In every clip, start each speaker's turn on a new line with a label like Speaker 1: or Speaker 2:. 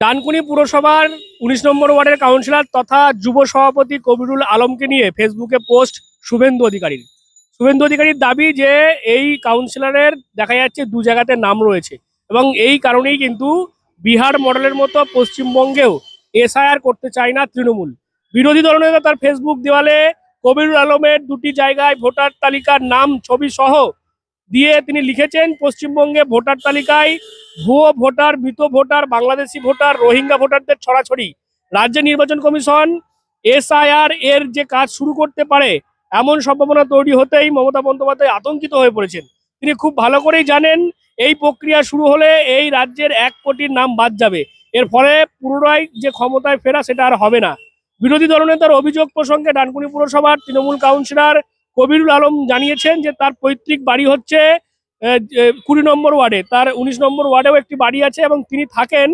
Speaker 1: ডানকুনি পুরসভার উনিশ নম্বর ওয়ার্ডের কাউন্সিলর তথা যুব সভাপতি কবিরুল আলমকে নিয়ে ফেসবুকে পোস্ট শুভেন্দু অধিকারীর। শুভেন্দু অধিকারীর দাবি যে এই কাউন্সিলরের দেখা যাচ্ছে দু জায়গাতে নাম রয়েছে এবং এই কারণেই কিন্তু বিহার মডেলের মতো পশ্চিমবঙ্গেও এসআইআর করতে চায় না তৃণমূল। বিরোধী দলনেতা তার ফেসবুক দেওয়ালে কবিরুল আলমের দুটি জায়গায় ভোটার তালিকার নাম, ছবি সহ দিয়ে তিনি লিখেছেন, পশ্চিমবঙ্গে ভোটার তালিকায় ভুয়ো ভোটার মৃত ভোটার, বাংলাদেশি ভোটার, রোহিঙ্গা ভোটারদের ছড়াছড়ি। রাজ্য নির্বাচন কমিশন, এসআইআর এর যে কাজ শুরু করতে পারে, এমন সম্ভাবনা তৈরি হতেই মমতা বন্দ্যোপাধ্যায় আতঙ্কিত হয়ে পড়েছেন। তিনি খুব ভালো করেই জানেন, এই প্রক্রিয়া শুরু হলে এই রাজ্যের এক কোটির নাম বাদ যাবে। এর ফলে পুনরায় যে ক্ষমতায় ফেরা সেটা আর হবে না। বিরোধী দলনেতার অভিযোগ প্রসঙ্গে ডানকুনি পুরসভার তৃণমূল কাউন্সিলর কবিরুল আলম জানিয়েছেন যে তার পৈতৃক বাড়ি হচ্ছে কুড়ি নম্বর ওয়ার্ডে। তার উনিশ নম্বর ওয়ার্ডেও একটি বাড়ি আছে এবং তিনি থাকেন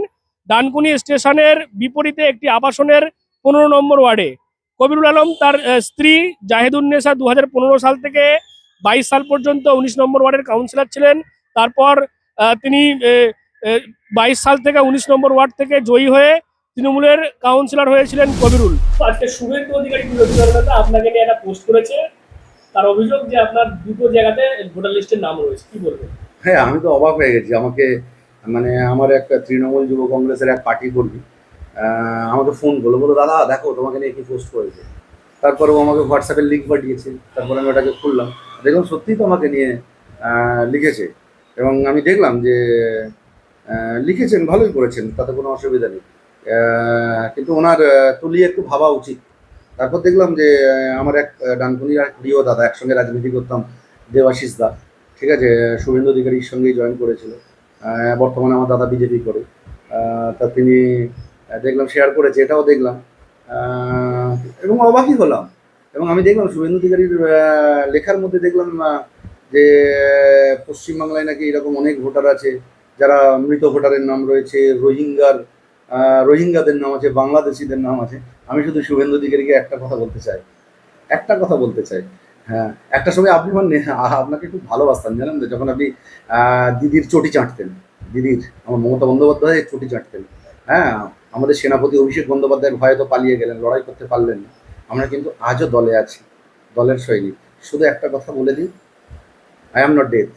Speaker 1: ডানকুনি স্টেশনের বিপরীতে একটি আবাসনের পনেরো নম্বর ওয়ার্ডে। কবিরুল আলম তার স্ত্রী জাহেদুন্নেসা দুহাজার পনেরো সাল থেকে বাইশ সাল পর্যন্ত উনিশ নম্বর ওয়ার্ডের কাউন্সিলর ছিলেন। তারপর তিনি বাইশ সাল থেকে উনিশ নম্বর ওয়ার্ড থেকে জয়ী হয়ে তৃণমূলের কাউন্সিলর হয়েছিলেন কবিরুল। আজকে শুভেন্দু অধিকারী বিরোধী দলনেতা আপনাকে নিয়ে একটা পোস্ট করেছে। তার অভিযোগ যে আপনার দুটো জায়গাতে ভোটার লিস্টের নাম রয়েছে, কি বলবেন?
Speaker 2: হ্যাঁ আমি তো অবাক হয়ে গেছি। আমাকে মানে আমার একটা তৃণমূল যুব কংগ্রেসের এক পার্টি কর্মী আমাকে ফোন করল। বলো দাদা, দেখো, তোমাকে নিয়ে কি পোস্ট করেছে। তারপরে ও আমাকে হোয়াটসঅ্যাপের লিঙ্ক পাঠিয়েছে। তারপরে আমি ওটাকে খুললাম। দেখলাম সত্যিই তো আমাকে নিয়ে লিখেছে। এবং আমি দেখলাম যে লিখেছেন, ভালোই করেছেন, তাতে কোনো অসুবিধা নেই। কিন্তু ওনার তুলিয়ে একটু ভাবা উচিত। তারপর দেখলাম যে আমার এক ডানকুনির এক প্রিয় দাদা একসঙ্গে রাজনীতি করতাম, দেবাশিস দা। ঠিক আছে? শুভেন্দু অধিকারীর সঙ্গেই জয়েন করেছিল। বর্তমানে আমার দাদা বিজেপি করে। তা তিনি দেখলাম শেয়ার করেছে, এটাও দেখলাম। এবং অবাকই হলাম। এবং আমি দেখলাম, শুভেন্দু অধিকারীর লেখার মধ্যে দেখলাম যে, পশ্চিমবাংলায় নাকি এরকম অনেক ভোটার আছে, যারা মৃত ভোটারের নাম রয়েছে, রোহিঙ্গার রোহিঙ্গাদের নাম আছে বাংলাদেশিদের নাম আছে। আমি শুধু শুভেন্দু অধিকারীকে একটা কথা বলতে চাই। একটা কথা বলতে চাই। হ্যাঁ একটা সময় আপনি আমার নে- আহ, আপনাকে খুব ভালোবাসতাম জানেন তো? যখন আপনি দিদির চটি চাটতেন দিদির আমার মমতা বন্দ্যোপাধ্যায় চটি চাটতেন। হ্যাঁ আমাদের সেনাপতি অভিষেক বন্দ্যোপাধ্যায়ের ভয়ে তো পালিয়ে গেলেন লড়াই করতে পারলেন না। আমরা কিন্তু আজও দলে আছি দলের সৈনিক। শুধু একটা কথা বলে দিই I am not death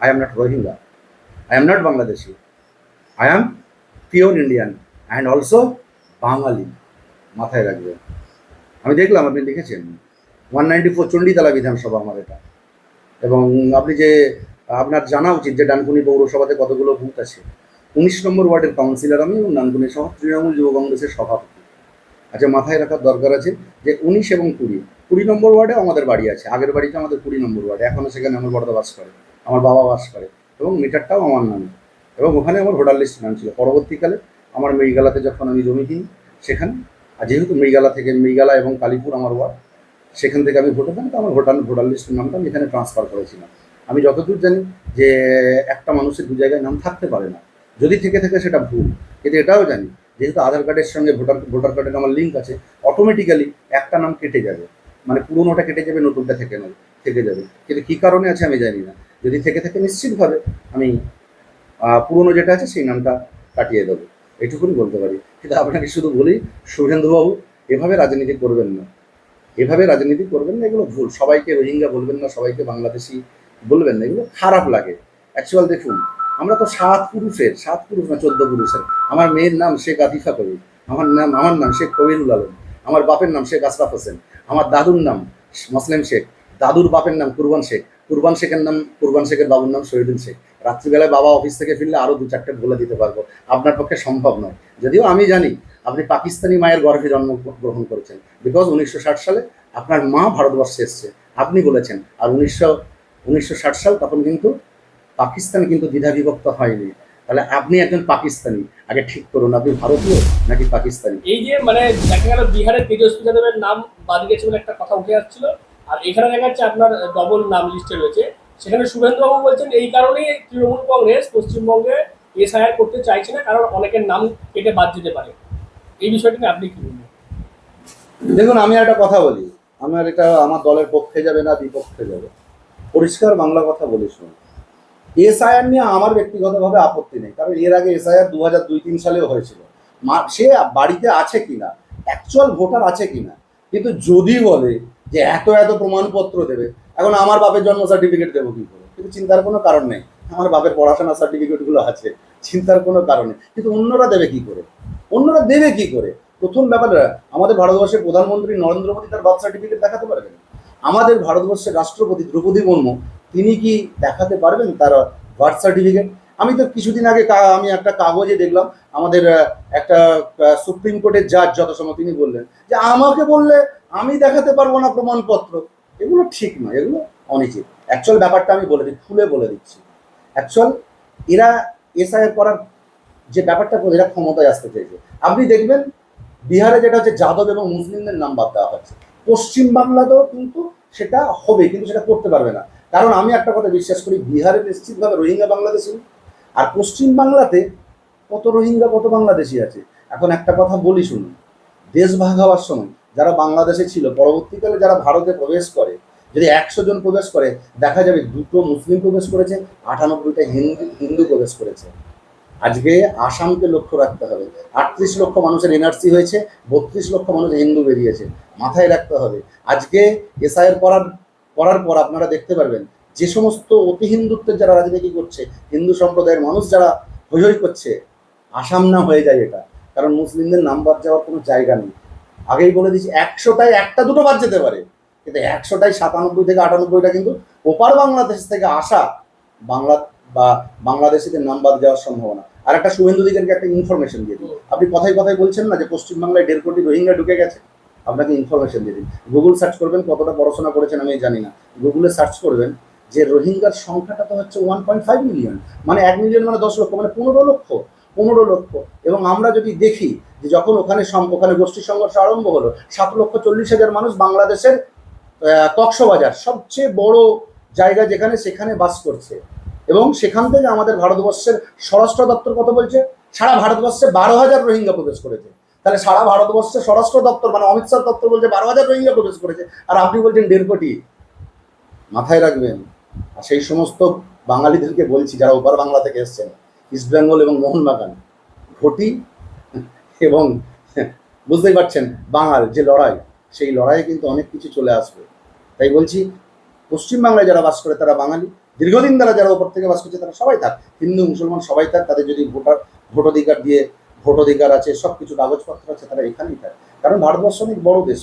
Speaker 2: I am not Rohingya I am not Bangladeshi I am pure Indian and also Bangali, মাথায় রাখবেন। আমি দেখলাম, আপনি লিখেছেন ওয়ান নাইনটি ফোর চণ্ডীতলা বিধানসভা আমার এটা। এবং আপনি যে, আপনার জানা উচিত যে ডানকুনি পৌরসভাতে কতগুলো বুথ আছে, উনিশ নম্বর ওয়ার্ডের কাউন্সিলর আমি এবং ডানকুনি সহ তৃণমূল যুব কংগ্রেসের সভাপতি। আচ্ছা মাথায় রাখার দরকার আছে যে উনিশ এবং কুড়ি কুড়ি নম্বর ওয়ার্ডে আমাদের বাড়ি আছে, আগের বাড়িতে আমাদের কুড়ি নম্বর ওয়ার্ডে এখনও সেখানে আমার বড়দা বাস করে, আমার বাবা বাস করে, এবং মিটারটাও আমার নামে। এবং ওখানে আমার ভোটার লিস্ট নাম ছিল। পরবর্তীকালে আমার মৃগালাতে যখন আমি জমি কিনি, সেখানে আর যেহেতু মৃগালা থেকে মৃগালা এবং কালীপুর আমার ওয়ার্ড, সেখান থেকে আমি ভোটে দেন তো আমার ভোটার ভোটার লিস্টের নামটা আমি এখানে ট্রান্সফার করেছিলাম। আমি যতদূর জানি যে একটা মানুষের দু জায়গায় নাম থাকতে পারে না। যদি থেকে থাকে সেটা ভুল। কিন্তু এটাও জানি, যেহেতু আধার কার্ডের সঙ্গে ভোটার ভোটার কার্ডের আমার লিঙ্ক আছে অটোমেটিক্যালি একটা নাম কেটে যাবে। মানে পুরোনোটা কেটে যাবে, নতুনটা থেকে নেবে থেকে যাবে। কিন্তু কী কারণে আছে আমি জানি না। যদি থেকে থাকে নিশ্চিতভাবে আমি পুরনো যেটা আছে সেই নামটা কাটিয়ে দেবো। এটুকুনি বলতে পারি। কিন্তু আপনাকে শুধু বলি শুভেন্দুবাবু এভাবে রাজনীতি করবেন না। এভাবে রাজনীতি করবেন না, এগুলো ভুল। সবাইকে রোহিঙ্গা বলবেন না, সবাইকে বাংলাদেশি বলবেন না, এগুলো খারাপ লাগে। অ্যাকচুয়াল দেখুন, আমরা তো সাত পুরুষের, সাত পুরুষ না, চোদ্দ পুরুষের। আমার মেয়ের নাম শেখ আতিফা কবির, আমার নাম আমার নাম শেখ কবিরুল আলম, আমার বাপের নাম শেখ আশরাফ হোসেন, আমার দাদুর নাম মোসলেম শেখ, দাদুর বাপের নাম কুরবান শেখ কুরবান শেখের নাম, কুরবান শেখের বাবুর নাম শহীদুল শেখ। রাত্রিবেলায় বাবা অফিস থেকে ফিরলে আরও দু চারটে বলে দিতে পারব। আপনার পক্ষে সম্ভব নয়। যদিও আমি জানি, আপনি পাকিস্তানি মায়ের গর্ভে জন্মগ্রহণ করেছেন। বিকজ উনিশশো ষাট সালে আপনার মা ভারতবর্ষে এসছে, আপনি বলেছেন। আর উনিশশো উনিশশো সাল তখন কিন্তু পাকিস্তান কিন্তু দ্বিধা বিভক্ত হয়নি। তাহলে আপনি একজন পাকিস্তানি, আগে ঠিক করুন, আপনি ভারতীয় নাকি পাকিস্তানি?
Speaker 1: এই যে মানে দেখা গেল বিহারের তেজস্বী যাদবের নাম বাদ গেছে বলে একটা কথা উঠে আসছিল। আর এখানে দেখা যাচ্ছে আপনার ডবল নাম লিস্টে রয়েছে। সেখানে শুভেন্দুবাবু বলছেন, এই কারণেই তৃণমূল কংগ্রেস পশ্চিমবঙ্গে এসআইআর করতে চাইছে না, কারণ অনেকের নাম কেটে বাদ যেতে পারে। এই বিষয়টি আপনি কি বলবেন?
Speaker 2: দেখুন, আমি একটা কথা বলি। আমার এটা আমার দলের পক্ষে যাবে না, বিপক্ষে যাবে। পরিষ্কার বাংলা কথা বলি শুনুন এসআইআর নিয়ে আমার ব্যক্তিগতভাবে আপত্তি নেই, কারণ এর আগে এসআইআর দু হাজার দুই তিন সালেও হয়েছিল। সে বাড়িতে আছে কিনা? অ্যাকচুয়াল ভোটার আছে কিনা? কিন্তু যদি বলে যে এত এত প্রমাণপত্র দেবে। এখন আমার বাপের জন্ম সার্টিফিকেট দেবো কি করে? কিন্তু চিন্তার কোনো কারণ নেই। আমার বাপের পড়াশোনার সার্টিফিকেটগুলো আছে, চিন্তার কোনো কারণ নেই। কিন্তু অন্যরা দেবে কি করে? অন্যরা দেবে কি করে? প্রথম ব্যাপারটা আমাদের ভারতবর্ষের প্রধানমন্ত্রী নরেন্দ্র মোদী তার বার্থ সার্টিফিকেট দেখাতে পারবেন আমাদের ভারতবর্ষের রাষ্ট্রপতি দ্রৌপদী মুর্মু, তিনি কি দেখাতে পারবেন তার বার্থ সার্টিফিকেট আমি তো কিছুদিন আগে আমি একটা কাগজে দেখলাম, আমাদের একটা সুপ্রিম কোর্টের জাজ যত সময় তিনি বললেন যে আমাকে বললে আমি দেখাতে পারব না প্রমাণপত্র। এগুলো ঠিক নয়, এগুলো অনিচিত। অ্যাকচুয়াল ব্যাপারটা আমি বলে দিই খুলে বলে দিচ্ছি। অ্যাকচুয়াল এরা এসআই করার যে ব্যাপারটা এরা ক্ষমতায় আসতে চাইছে। আপনি দেখবেন বিহারে যেটা হচ্ছে যাদব এবং মুসলিমদের নাম বাদ দেওয়া হচ্ছে। পশ্চিমবাংলাতেও কিন্তু সেটা হবে, কিন্তু সেটা করতে পারবে না। কারণ আমি একটা কথা বিশ্বাস করি, বিহারে নিশ্চিতভাবে রোহিঙ্গা বাংলাদেশি। আর পশ্চিম বাংলাতে কত রোহিঙ্গা, কত বাংলাদেশি আছে। এখন একটা কথা বলি শুনুন। দেশ ভাগ হওয়ার সময় যারা বাংলাদেশে ছিল, পরবর্তীকালে যারা ভারতে প্রবেশ করে, যদি একশো জন প্রবেশ করে, দেখা যাবে দুটো মুসলিম প্রবেশ করেছে, আটানব্বইটা হিন্দু হিন্দু প্রবেশ করেছে। আজকে আসামকে লক্ষ্য রাখতে হবে। আটত্রিশ লক্ষ মানুষের এনআরসি হয়েছে, বত্রিশ লক্ষ মানুষ হিন্দু বেরিয়েছে, মাথায় রাখতে হবে। আজকে এসআইয়ের করার করার পর আপনারা দেখতে পারবেন, যে সমস্ত অতি হিন্দুত্বের যারা রাজনীতি করছে, হিন্দু সম্প্রদায়ের মানুষ যারা হই হই করছে, আসাম না হয়ে যায় এটা। কারণ মুসলিমদের নাম বাদ যাওয়ার কোনো জায়গা নেই। আগেই বলে দিচ্ছি একশোটায় একটা দুটো বাদ যেতে পারে। কিন্তু একশোটায় সাতানব্বই থেকে আটানব্বইটা কিন্তু ওপার বাংলাদেশ থেকে আসা বাংলা বা বাংলাদেশিদের নাম বাদ যাওয়ার সম্ভাবনা। আর একটা শুভেন্দু দিকেরকে একটা ইনফরমেশন দিয়ে দিই। আপনি কথায় কথায় বলছেন না যে পশ্চিমবাংলায় দেড় কোটি রোহিঙ্গা ঢুকে গেছে? আপনাকে ইনফরমেশন দিয়ে দিন গুগল সার্চ করবেন কতটা পড়াশোনা করেছেন আমি জানি না। গুগলে সার্চ করবেন যে রোহিঙ্গার সংখ্যাটা তো হচ্ছে ওয়ান পয়েন্ট ফাইভ মিলিয়ন মানে এক মিলিয়ন মানে দশ লক্ষ মানে পনেরো লক্ষ। পনেরো লক্ষ। এবং আমরা যদি দেখি যে যখন ওখানে ওখানে গোষ্ঠী সংঘর্ষ আরম্ভ হলো, সাত লক্ষ চল্লিশ হাজার মানুষ বাংলাদেশের কক্সবাজার, সবচেয়ে বড় জায়গা যেখানে সেখানে বাস করছে। এবং সেখান থেকে আমাদের ভারতবর্ষের স্বরাষ্ট্র দপ্তর কত বলছে? সারা ভারতবর্ষে বারো হাজার রোহিঙ্গা প্রবেশ করেছে। তাহলে সারা ভারতবর্ষে স্বরাষ্ট্র দপ্তর মানে অমিত শাহ দপ্তর বলছে বারো হাজার রোহিঙ্গা প্রবেশ করেছে। আর আপনি বলছেন দেড় কোটি। মাথায় রাখবেন, আর সেই সমস্ত বাঙালিদেরকে বলছি যারা ওপার বাংলা থেকে এসছেন ইস্ট বেঙ্গল এবং মোহনবাগান, ঘটি এবং বুঝতেই পারছেন বাঙাল যে লড়াই, সেই লড়াইয়ে কিন্তু অনেক কিছু চলে আসবে। তাই বলছি, পশ্চিমবাংলায় যারা বাস করে তারা বাঙালি, দীর্ঘদিন দ্বারা যারা ওপর থেকে বাস করছে তারা সবাই থাক হিন্দু, মুসলমান সবাই থাক তাদের যদি ভোটার, ভোটাধিকার দিয়ে, ভোটাধিকার আছে সব কিছু কাগজপত্র আছে, তারা এখানেই থাক কারণ ভারতবর্ষ অনেক বড় দেশ।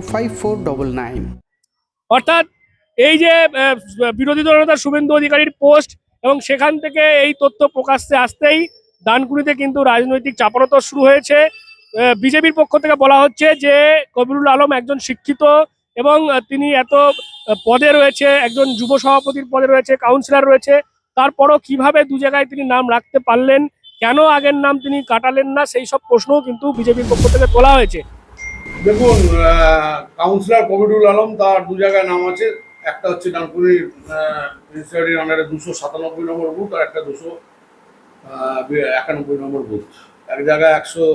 Speaker 1: অর্থাৎ এই যে বিরোধী দলনেতা শুভেন্দু অধিকারীর পোস্ট এবং সেখান থেকে এই তথ্য প্রকাশ্যে আসতেই ডানকুনিতে কিন্তু রাজনৈতিক চাপানোতর শুরু হয়েছে। বিজেপির পক্ষ থেকে বলা হচ্ছে যে, কবিরুল আলম একজন শিক্ষিত এবং তিনি এত পদে রয়েছে, একজন যুব সভাপতির পদে রয়েছে কাউন্সিলর রয়েছে, তারপরও কীভাবে দু জায়গায় তিনি নাম রাখতে পারলেন, কেন আগের নাম তিনি কাটালেন না, সেই সব প্রশ্নও কিন্তু বিজেপির পক্ষ থেকে তোলা হয়েছে।
Speaker 3: দেখুন কাউন্সিলর কবিরুল আলম তার দু জায়গায় নাম আছে। একটা হচ্ছে ডানকুনির মিউনিসিপ্যালিটির আন্ডারে দুশো সাতানব্বই নম্বর বুথ আর একটা দুশো একানব্বই নম্বর বুথ এক জায়গায় একশো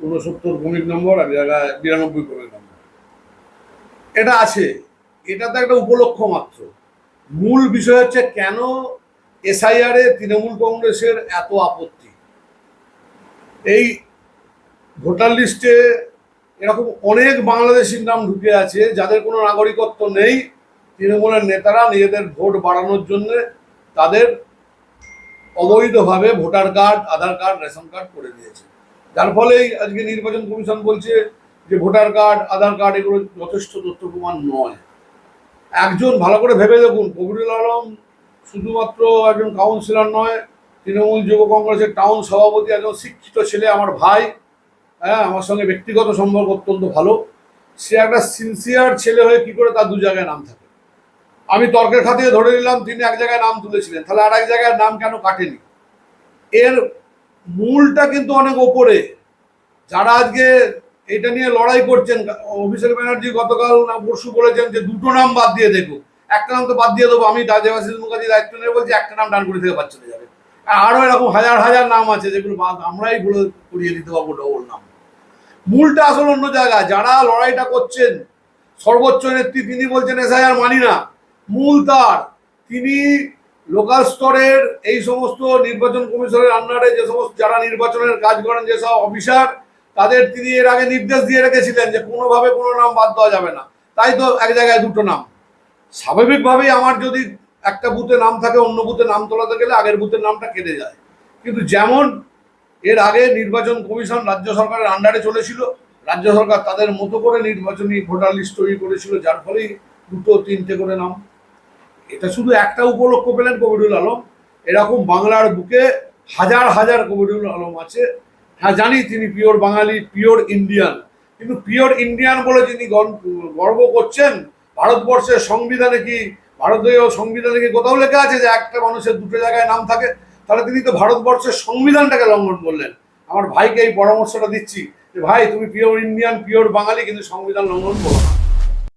Speaker 3: ঊনসত্তর ক্রমিক নম্বর, এক জায়গায় বিরানব্বই ক্রমিক নম্বর। এটা আছে। এটা তো একটা উপলক্ষ মাত্র। মূল বিষয় হচ্ছে কেন এসআইআরে তৃণমূল কংগ্রেসের এত আপত্তি? এই ভোটার লিস্টে এরকম অনেক বাংলাদেশির নাম ঢুকে আছে, যাদের কোনো নাগরিকত্ব নেই, তৃণমূলের নেতারা নিজেদের ভোট বাড়ানোর জন্য তাদের অবৈধভাবে voter card, Aadhaar card, ration card করে দিয়েছে। যার ফলেই আজকে নির্বাচন কমিশন বলছে যে ভোটার কার্ড, আধার কার্ড এগুলো যথেষ্ট তথ্য প্রমাণ নয়। একজন ভালো করে ভেবে দেখুন, কবিরুল আলম শুধুমাত্র একজন কাউন্সিলর নয়, তৃণমূল যুব কংগ্রেসের টাউন সভাপতি, একজন শিক্ষিত ছেলে, আমার ভাই হ্যাঁ আমার সঙ্গে ব্যক্তিগত সম্পর্ক অত্যন্ত ভালো। সে একটা সিনসিয়ার ছেলে হয়ে কি করে তার দু জায়গায় নাম থাকে? আমি তর্কের খাতিরে ধরে নিলাম, তিনি এক জায়গায় নাম তুলেছিলেন। তাহলে আর এক জায়গায় নাম কেন কাটেনি? এর মূলটা কিন্তু অনেক ওপরে। যারা আজকে এটা নিয়ে লড়াই করছেন, অভিষেক ব্যানার্জি গতকাল না পরশু বলেছেন যে দুটো নাম বাদ দিয়ে দেখো। একটা নাম তো বাদ দিয়ে দেবো, আমি দেবাশিস মুখার্জি দায়িত্ব নিয়ে বলছি, একটা নাম ডানকুনি থেকে বাদ চলে যাবে। আর আরও এরকম হাজার হাজার নাম আছে যেগুলো বাদ আমরাই বলে করিয়ে দিতে পারব ডবল নাম। মূলটা আসলে অন্য জায়গায়। যারা লড়াইটা করছেন, সর্বোচ্চ নেত্রী তিনি বলছেন এসআইআর মানি না মূল তার। তিনি লোকাল স্তরের এই সমস্ত নির্বাচন কমিশনের আন্ডারে যে সমস্ত যারা নির্বাচনের কাজ করেন যেসব অফিসার, তাদের তিনি এর আগে নির্দেশ দিয়ে রেখেছিলেন যে কোনোভাবে কোনো নাম বাদ দেওয়া যাবে না। তাই তো এক জায়গায় দুটো নাম। স্বাভাবিকভাবেই আমার যদি একটা বুথে নাম থাকে, অন্য বুথে নাম তোলাতে গেলে আগের বুথের নামটা কেটে যায়। কিন্তু যেমন এর আগে নির্বাচন কমিশন রাজ্য সরকারের আন্ডারে চলেছিল। রাজ্য সরকার তাদের মতো করে নির্বাচনী ভোটার লিস্ট তৈরি করেছিল, যার ফলেই দুটো তিনটে করে নাম। এটা শুধু একটা উপলক্ষ পেলেন কবিরুল আলম। এরকম বাংলার বুকে হাজার হাজার কবিরুল আলম আছে। হ্যাঁ জানি তিনি পিওর বাঙালি পিওর ইন্ডিয়ান কিন্তু পিওর ইন্ডিয়ান বলে গর্ব- গর্ব করছেন, ভারতবর্ষের সংবিধানে কি ভারতীয় সংবিধানে কি কোথাও লেখা আছে যে একটা মানুষের দুটো জায়গায় নাম থাকে? তাহলে তিনি তো ভারতবর্ষের সংবিধানটাকে লঙ্ঘন করলেন। আমার ভাইকে এই পরামর্শটা দিচ্ছি যে, ভাই, তুমি পিওর ইন্ডিয়ান পিওর বাঙালি, কিন্তু সংবিধান লঙ্ঘন করো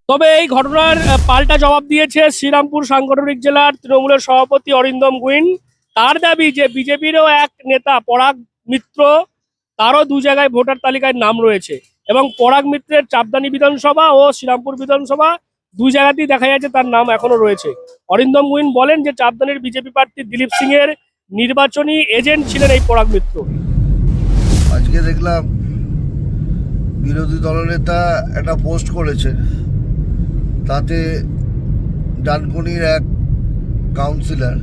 Speaker 1: তবে এই ঘটনার পাল্টা জবাব দিয়েছে শ্রীরামপুর সাংগঠনিক জেলার তৃণমূলের সভাপতি অরিন্দম গুইন। তার দাবি যে, বিজেপিরও এক নেতা, পরাগ মিত্র, তারও দু জায়গায় ভোটার তালিকায় নাম রয়েছে এবং পরাগ মিত্রের চাপদানি বিধানসভা ও শ্রীরামপুর বিধানসভা দুই জায়গাতেই দেখা যাচ্ছে তার নাম এখনও রয়েছে। অরিন্দম গুইন বলেন যে, চাপদানির বিজেপি প্রার্থী দিলীপ সিং এর নির্বাচনী এজেন্ট ছিলেন এই পরাগ মিত্র।
Speaker 4: আজকে দেখলাম বিরোধী দলনেতা একটা পোস্ট করেছে। তাতে ডানকুনির এক কাউন্সিলর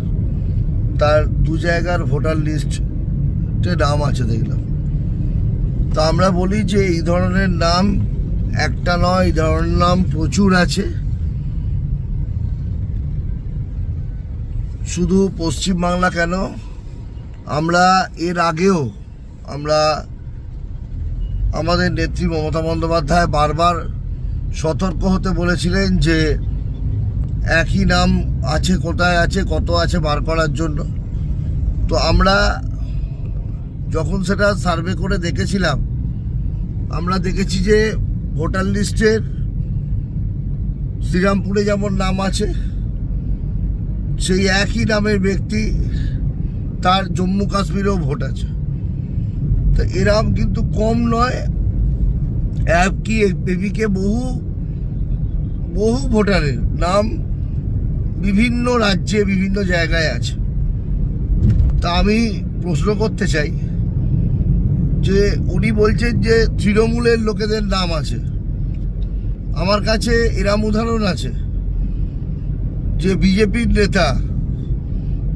Speaker 4: তার দু জায়গার ভোটার লিস্টে নাম আছে দেখলাম। তা আমরা বলি যে এই ধরনের নাম একটা নয়, এই ধরনের নাম প্রচুর আছে। শুধু পশ্চিমবাংলা কেন? আমরা এর আগেও আমরা আমাদের নেত্রী মমতা বন্দ্যোপাধ্যায় বারবার সতর্ক হতে বলেছিলেন যে একই নাম আছে, কোথায় আছে, কত আছে বার করার জন্য। তো আমরা যখন সেটা সার্ভে করে দেখেছিলাম, আমরা দেখেছি যে ভোটার লিস্টের শ্রীরামপুরে যেমন নাম আছে সেই একই নামের ব্যক্তি তার জম্মু কাশ্মীরেও ভোট আছে। তো এরম কিন্তু কম নয় অ্যাপ কি বেবিকে বহু বহু ভোটারের নাম বিভিন্ন রাজ্যে, বিভিন্ন জায়গায় আছে। তা আমি প্রশ্ন করতে চাই যে উনি বলছেন যে তৃণমূলের লোকেদের নাম আছে। আমার কাছে এরম উদাহরণ আছে। যে বিজেপির নেতা,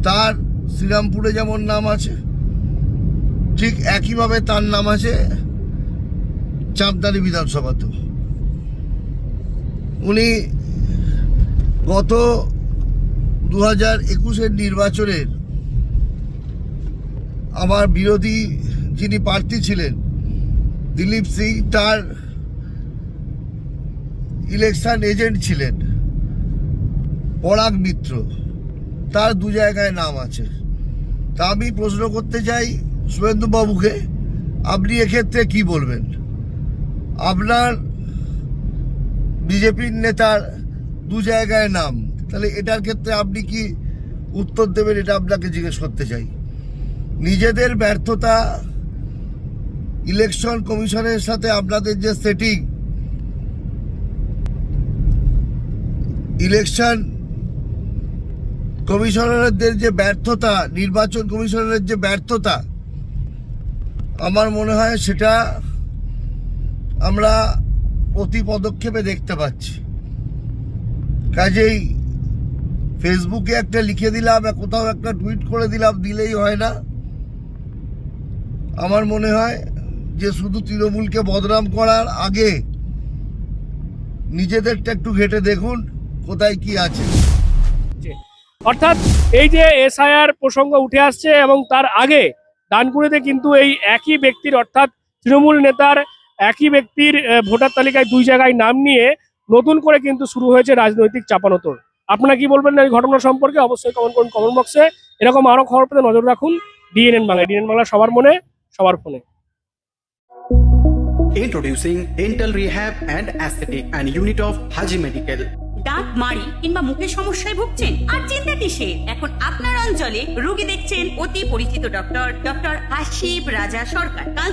Speaker 4: তার শ্রীরামপুরে যেমন নাম আছে, ঠিক একইভাবে তার নাম আছে চাঁদদানি বিধানসভাতেও। উনি গত দু হাজার একুশের নির্বাচনের আমার বিরোধী যিনি প্রার্থী ছিলেন, দিলীপ সিং, তার ইলেকশন এজেন্ট ছিলেন। পরাগ মিত্র। তার দু জায়গায় নাম আছে। তা আমি প্রশ্ন করতে চাই শুভেন্দু বাবুকে আপনি এক্ষেত্রে কি বলবেন? আপনার বিজেপির নেতার দু জায়গায় নাম, তাহলে এটার ক্ষেত্রে আপনি কি উত্তর দেবেন এটা আপনাকে জিজ্ঞেস করতে চাই। নিজেদের ব্যর্থতা ইলেকশন কমিশনের সাথে আপনাদের যে সেটিং ইলেকশন কমিশনারদের যে ব্যর্থতা, নির্বাচন কমিশনারের যে ব্যর্থতা, আমার মনে হয় সেটা আমরা প্রতি পদক্ষেপে দেখতে পাচ্ছি। কাজেই ফেসবুকে একটা লিখে দিলাম কোথাও একটা টুইট করে দিলাম, দিলেই হয় না। আমার মনে হয় যে শুধু তৃণমূলকে বদনাম করার আগে নিজেদেরটা একটু ঘেটে দেখুন, কোথায় কি আছে।
Speaker 1: অর্থাৎ এই যে এসআইআর প্রসঙ্গ উঠে আসছে এবং তার আগে ডানকুনিতে কিন্তু এই একই ব্যক্তির, অর্থাৎ তৃণমূল নেতার একই ব্যক্তির ভোটার তালিকায় দুই জায়গায় নাম নিয়ে নতুন করে কিন্তু শুরু হয়েছে রাজনৈতিক চাপানোতর আপনারা কি বলবেন এই ঘটনা সম্পর্কে? অবশ্যই কমেন্ট করুন কমেন্ট বক্সে এরকম আরও খবর পেতে নজর রাখুন ডিএনএন বাংলা। ডিএনএন বাংলা সবার মনে, সবার ফোনে।
Speaker 5: Introducing Dental Rehab and Aesthetic and Unit of Haji Medical.
Speaker 6: দাঁত মাড়ি কিংবা মুখের সমস্যায় ভুগছেন আর চিন্তা কিসে এখন আপনার অঞ্চলে রোগী দেখছেন অতি পরিচিত doctor doctor Ashib Raja Sarkar oral